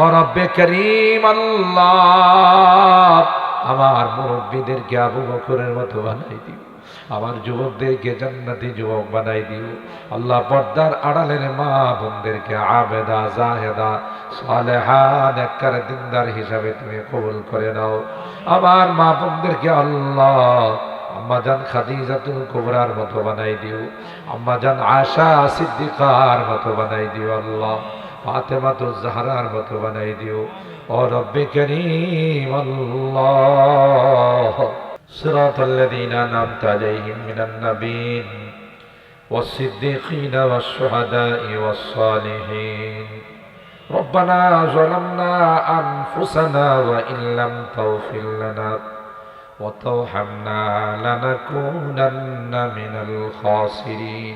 ও রব্বে করিম আল্লাহ, আমার মুরব্বীদেরকে আবু বকরের মতো বানাই দিও। আমার যুবকদেরকে জান্নাতি যুবক বানাই দিও। আল্লাহ পর্দার আড়ালের মা বোনদেরকে আবেদা, জাহেদা সালেহা নেককার দিনদার হিসাবে তুমি কবুল করে নাও। আমার মা বোনদেরকে আল্লাহ আম্মা জান খাদিজাতুল কুবরার মতো বানাই দিও। আম্মা জান আশা সিদ্দিকার মতো বানাই দিও আল্লাহ। ফাতেমাতুল জাহরার মতো বানাই দিও ও রব্বে করিম আল্লাহ صراط الذين أنعمت عليهم من النبيين والصديقين والشهداء والصالحين ربنا ظلمنا أنفسنا وإن لم تغفر لنا وترحمنا لنكونن من الخاسرين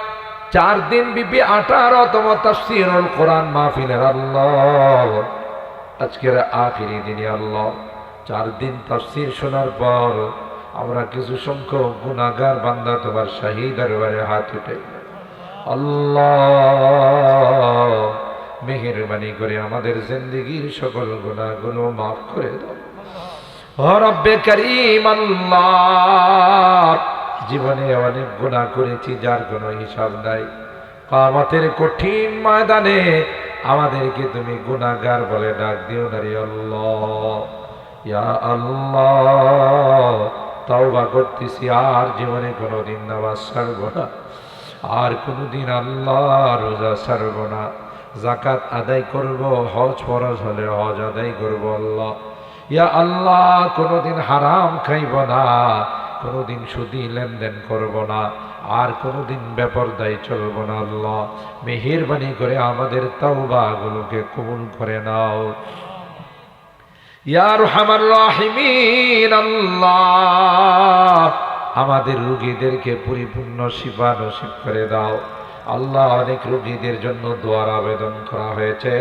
চার দিন বিপি আঠারো আঠারোতম তাফসিরুল কোরআন মাহফিলের আল্লাহ। আজকের আখিরি দিনে আল্লাহ। চার দিন তাফসির শোনার পর আমরা কিছু সংখ্যক গুণাগার বান্দা তোমার শাহী দরবারে হাত উঠে আল্লাহ, মেহেরবানি করে আমাদের জিন্দগির সকল গুণাগুলো মাফ করে দাও। ও রব্বে করিম আল্লাহ। জীবনে অনেক গুণা করেছি, যার কোনো হিসাব নাই। কামতের কঠিন ময়দানে আমাদেরকে তুমি গুণাগার বলে ডাক দিও না ইয়া আল্লাহ করতেছি, আর জীবনে কোনোদিন নামাজ ছাড়বো না। আর কোনো দিন আল্লাহ রোজা ছাড়বো না। জাকাত আদায় করব, হজ ফরজ হলে হজ আদায় করব আল্লাহ। ইয়া আল্লাহ, কোনোদিন হারাম খাইব না। কোনোদিন সুদি লেনদেন করব না, আর কোনোদিন বেপরদায় চলব না আল্লাহ। মেহেরবানি করে আমাদের তাওবাগুলোকে কবুল করে নাও। ইয়ার হামার রাহিমিন, আল্লাহ, আমাদের রুগীদেরকে পরিপূর্ণ শিবা নসিব করে দাও। আল্লাহ, অনেক রুগীদের জন্য দোয়ার আবেদন করা হয়েছে।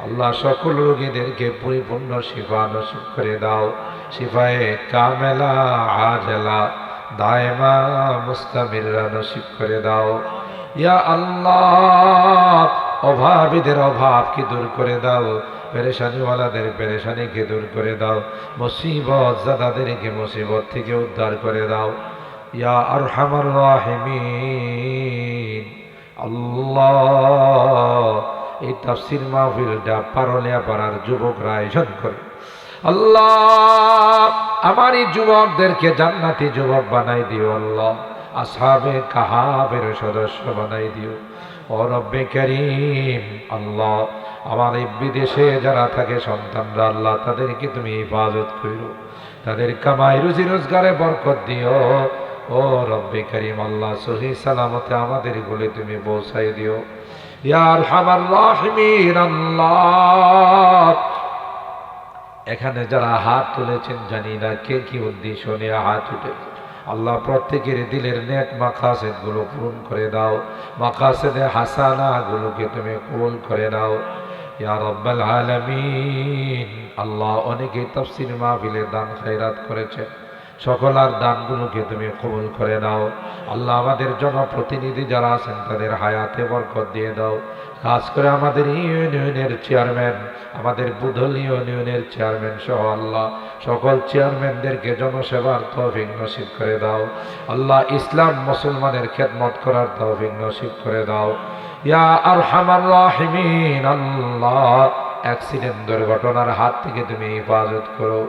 আল্লাহ, সকল রুগীদেরকে পরিপূর্ণ শিফা নসিব করে দাও। শিফায়ে কামেলা, আজেলা, দায়মা, মুস্তামিররা নসিব করে দাও। ইয়া আল্লাহ, অভাবীদের অভাবকে দূর করে দাও। পেরেশানিওয়ালাদের পেরেশানিকে দূর করে দাও। মুসিবত জাদাদেরকে মুসিবত থেকে উদ্ধার করে দাও। ইয়া আর হামার রাহিমিন। আল্লাহ, এই তাফসির মাহফিলটা পারলিয়া পাড়ার যুবকরা আয়োজন করে। আল্লাহ আমার এই যুবকদেরকে জান্নাতি যুবক বানাই দিও আল্লাহ। আসাবে কাহাবের সদস্য বানাই দিও। ও রব্বে করিম, আল্লাহ, আমার এই বিদেশে যারা থাকে সন্তানরা, আল্লাহ, তাদেরকে তুমি হেফাজত করো তাদের কামাই, রুজি, রোজগারে বরকত দিও। ও রব্বে করিম, আল্লাহ, সহি সালামতে আমাদের গুলি তুমি পৌঁছাই দিও। ইয়ার হামার রাহিমিন, আল্লাহ। এখানে যারা হাত তুলেছেন, জানি না কে কি উদ্দেশ্য নিয়ে হাত উঠে। আল্লাহ প্রত্যেকের দিলের নেক মাকাসেদগুলো পূরণ করে দাও। মাকাসেদে হাসানা গুলোকে তুমি কবুল করে নাও ইয়া রব্বাল আল্লাহ অনেকে তফসির মাহফিলের দান খায়রাত করেছেন। সকল আর দানগুলোকে তুমি কবুল করে নাও আল্লাহ আমাদের জনপ্রতিনিধি যারা আছেন, তাদের হায়াতে বরকত দিয়ে দাও। খাস করে আমাদের ইউনিয়নের চেয়ারম্যান, আমাদের বুধল ইউনিয়নের চেয়ারম্যান সহ আল্লাহ। সকল চেয়ারম্যানদেরকে জনসেবার তৌফিক নসিব করে দাও। আল্লাহ ইসলাম মুসলমানের খেদমত করার তৌফিক নসিব করে দাও। ইয়া আর হামার রাহিমিন, আল্লাহ, অ্যাক্সিডেন্ট দুর্ঘটনার হাত থেকে তুমি হেফাজত করো।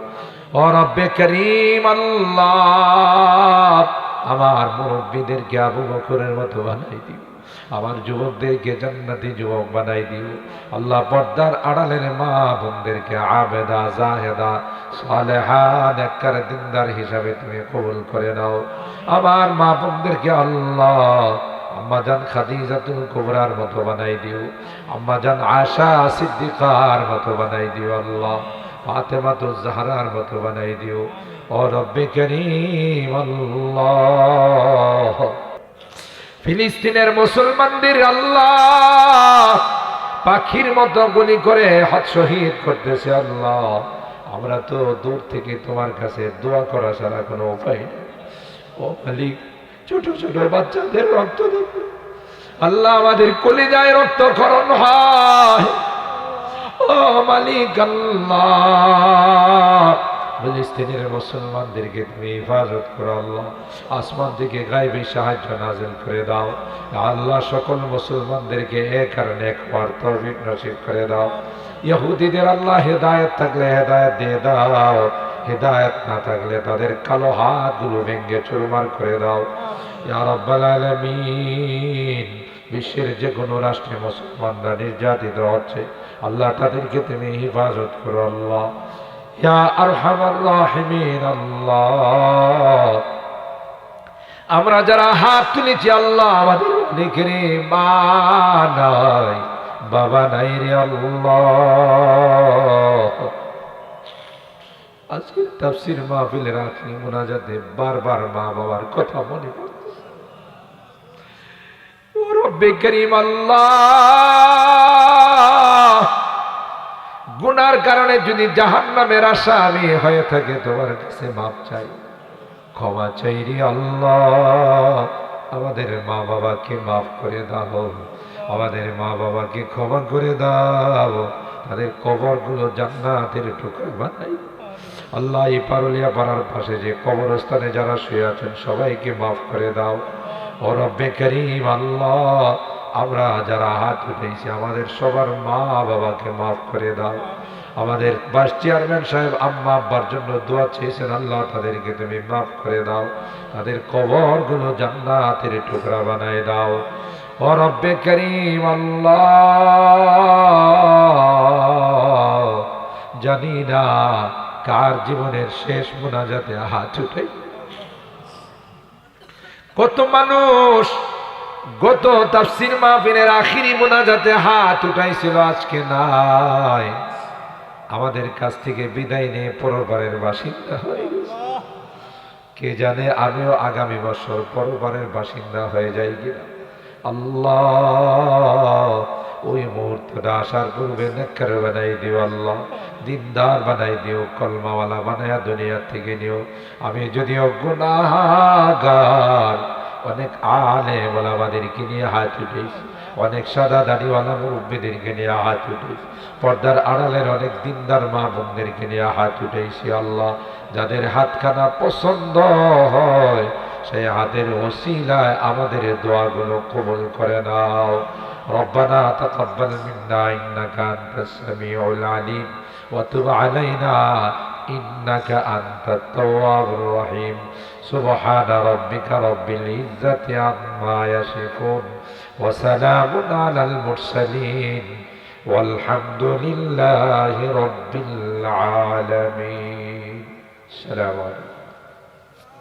ও রব্বে করিম, আল্লাহ, আমার মুরব্বীদেরকে আবু বকরের মতো বানাই দিও। আমার যুবকদেরকে জান্নাতি যুবক বানাই দিও। আল্লাহ পর্দার আড়ালের মা বোনদেরকে আবেদা, জাহেদা সালেহা নেককার দিনদার হিসাবে তুমি কবুল করে নাও। আমার মা বোনদেরকে আল্লাহ আম্মা জান খাদিজাতুল কুবরার মতো বানাই দিও। আম্মা জান আশা সিদ্দিকার মতো বানাই দিও আল্লাহ। ফাতেমাতুল জাহরার মতো বানাই দিও। ও রব্বে করিম, আল্লাহ। ফিলিস্তিনের মুসলমানদের আল্লাহ পাখির মতো গুলি করে হাত শহীদ করতেছে আল্লাহ। আমরা তো দূর থেকে তোমার কাছে দোয়া করা ছাড়া কোনো উপায় নেই। ও মালিক, ছোট ছোট বাচ্চাদের রক্ত দেখবে আল্লাহ আমাদের কলিজায় রক্তক্ষরণ হয়। ও মালিক আল্লাহ। ফিলিস্তিনের মুসলমানদেরকে তুমি হেফাজত করো, আল্লাহ। আসমান থেকে গাইবে সাহায্য নাজিল করে দাও। আল্লাহ সকল মুসলমানদেরকে এক কারণে একবার তৌফিক নসিব করে দাও। ইহুদিদের আল্লাহ হেদায়েত থাকলে হেদায়ত দিয়ে দাও। হেদায়েত না থাকলে তাদের কালো হাতগুলো ভেঙ্গে চুরমার করে দাও। ইয়া রাব্বাল আলামিন, বিশ্বের যে কোনো রাষ্ট্রে মুসলমানরা নির্যাতিত হচ্ছে। আল্লাহ তাদেরকে তুমি হেফাজত করো, আল্লাহ। আমরা যারা হাত তুলেছি, আল্লাহ আমাদের অনেকের মা নাই, বাবা নাই রে আজকে তাফসির মাহফিলে রাখি মোনাজাতে বারবার মা বাবার কথা মনে পড়তেছে। ও রব্বে আল্লাহ। গুনার কারণে যদি জাহান্নামের আশা আমি হয়ে থাকে, তোমার কাছে মাপ চাই। ক্ষমা চাই রে আল্লাহ। আমাদের মা বাবাকে মাফ করে দাও। আমাদের মা বাবাকে ক্ষমা করে দাও। তাদের কবরগুলো জান্নাতের টুকরা বানাই। আল্লাহ, এই পারুলিয়া পাড়ার পাশে যে কবরস্থানে যারা শুয়ে আছেন, সবাইকে মাফ করে দাও। ও রব্বে করিম, আল্লাহ, আমরা যারা হাত উঠেছি আমাদের সবার মা বাবাকে মাফ করে দাও। আমাদের ভাইস চেয়ারম্যান সাহেব আম্মা আব্বার জন্য দোয়া চেয়েছেন, আল্লাহ তাদেরকে তুমি মাফ করে দাও, তাদের কবরগুলো জান্নাতের টুকরা বানায় দাও। ও রব্বে করিম আল্লাহ, জানি না কার জীবনের শেষ মোনাজাতে হাত উঠে কত মানুষ গত তাফসির মাহফিলের আখিরি মোনাজাতে হাত উঠাইছিল, আজকে নাই। আমাদের কাছ থেকে বিদায় নিয়ে পরবারের বাসিন্দা হয়ে গেছে। কে জানে আমিও আগামী বছর পরবারের বাসিন্দা হয়ে যাই কিনা। আল্লাহ, ওই মুহূর্তটা আসার পূর্বে নেকর বানাই দিও আল্লাহ, দিনদার বানাই দিও, কলমাওয়ালা বানায়া দুনিয়া থেকে নিও। আমি যদিও গুনাগার অনেক আলে বলাবাদেরকে নিয়ে হাত উঠেছি। অনেক সাদা দাড়িওয়ালা মুরব্বীদেরকে নিয়ে হাত উঠেছি পর্দার আড়ালের অনেক দিনদার মা বোনদেরকে নিয়ে হাত উঠেছি আল্লাহ যাদের হাতখানা পছন্দ হয় সেই হাতের ওসিলায় আমাদের দোয়াগুলো কবুল করে নাও ربنا تقبل منا إنك أنت السميع العليم وتب علينا إنك أنت التواب الرحيم. سبحان ربك رب العزة عما يصفون وسلام على المرسلين والحمد لله رب العالمين. السلام عليكم.